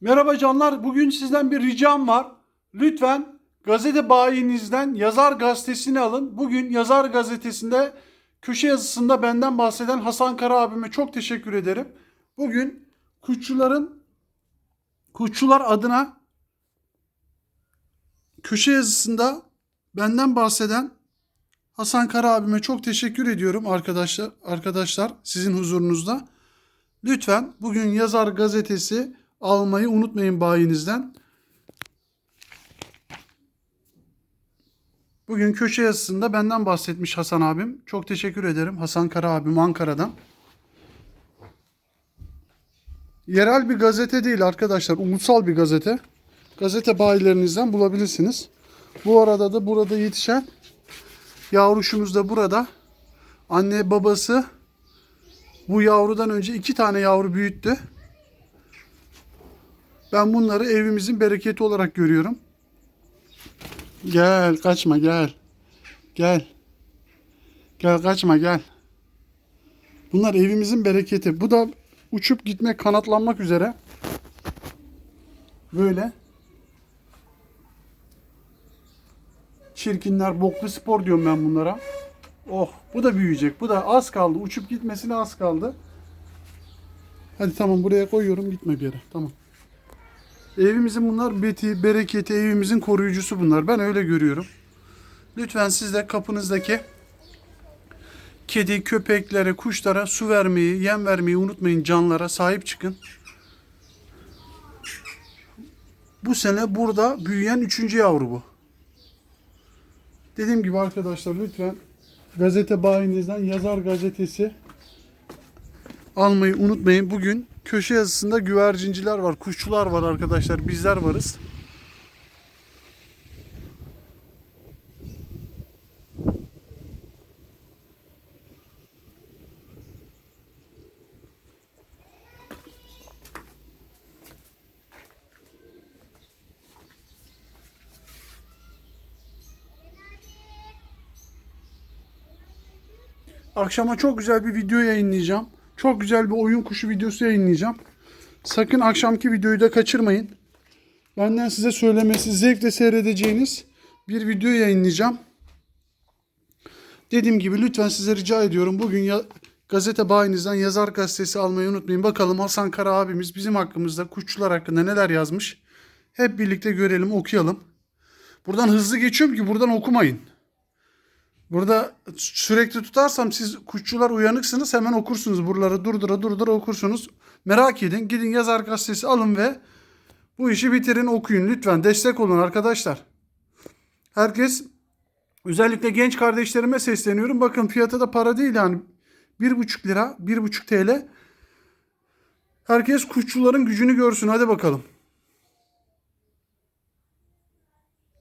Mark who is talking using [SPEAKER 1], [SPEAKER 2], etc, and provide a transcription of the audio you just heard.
[SPEAKER 1] Merhaba canlar. Bugün sizden bir ricam var. Lütfen gazete bayinizden Yazar Gazetesi'ni alın. Bugün Yazar Gazetesi'nde köşe yazısında benden bahseden Hasan Kara abime çok teşekkür ederim. Bugün kuşçuların kuşçular adına köşe yazısında benden bahseden Hasan Kara abime çok teşekkür ediyorum arkadaşlar. Arkadaşlar sizin huzurunuzda. Lütfen bugün Yazar Gazetesi almayı unutmayın bayinizden. Bugün köşe yazısında benden bahsetmiş Hasan abim. Çok teşekkür ederim. Hasan Kara abim Ankara'dan. Yerel bir gazete değil arkadaşlar. Ulusal bir gazete. Gazete bayilerinizden bulabilirsiniz. Bu arada da burada yetişen yavruşumuz da burada. Anne babası bu yavrudan önce iki tane yavru büyüttü. Ben bunları evimizin bereketi olarak görüyorum. Gel kaçma gel. Gel. Gel kaçma gel. Bunlar evimizin bereketi. Bu da uçup gitmek, kanatlanmak üzere. Böyle. Çirkinler, boklu spor diyorum ben bunlara. Oh, bu da büyüyecek. Bu da az kaldı. Uçup gitmesine az kaldı. Hadi tamam buraya koyuyorum gitme bir yere. Tamam. Evimizin bunlar beti, bereketi, evimizin koruyucusu bunlar. Ben öyle görüyorum. Lütfen siz de kapınızdaki kedi, köpeklere, kuşlara su vermeyi, yem vermeyi unutmayın. Canlara sahip çıkın. Bu sene burada büyüyen üçüncü yavru bu. Dediğim gibi arkadaşlar lütfen gazete bayinizden yazar gazetesi almayı unutmayın. Bugün köşe yazısında güvercinciler var, kuşçular var arkadaşlar. Bizler varız. Akşama çok güzel bir video yayınlayacağım. Çok güzel bir oyun kuşu videosu yayınlayacağım. Sakın akşamki videoyu da kaçırmayın. Benden size söylemesi, zevkle seyredeceğiniz bir video yayınlayacağım. Dediğim gibi lütfen size rica ediyorum. Bugün ya, gazete bayinizden yazar gazetesi almayı unutmayın. Bakalım Hasan Kara abimiz bizim hakkımızda kuşçular hakkında neler yazmış. Hep birlikte görelim, okuyalım. Buradan hızlı geçiyorum ki buradan okumayın. Burada sürekli tutarsam siz kuşçular uyanıksınız hemen okursunuz. Buraları durdura durdura okursunuz. Merak edin gidin yazar gazetesi alın ve bu işi bitirin okuyun. Lütfen destek olun arkadaşlar. Herkes özellikle genç kardeşlerime sesleniyorum. Bakın fiyatı da para değil yani. 1,5 lira 1,5 TL. Herkes kuşçuların gücünü görsün hadi bakalım.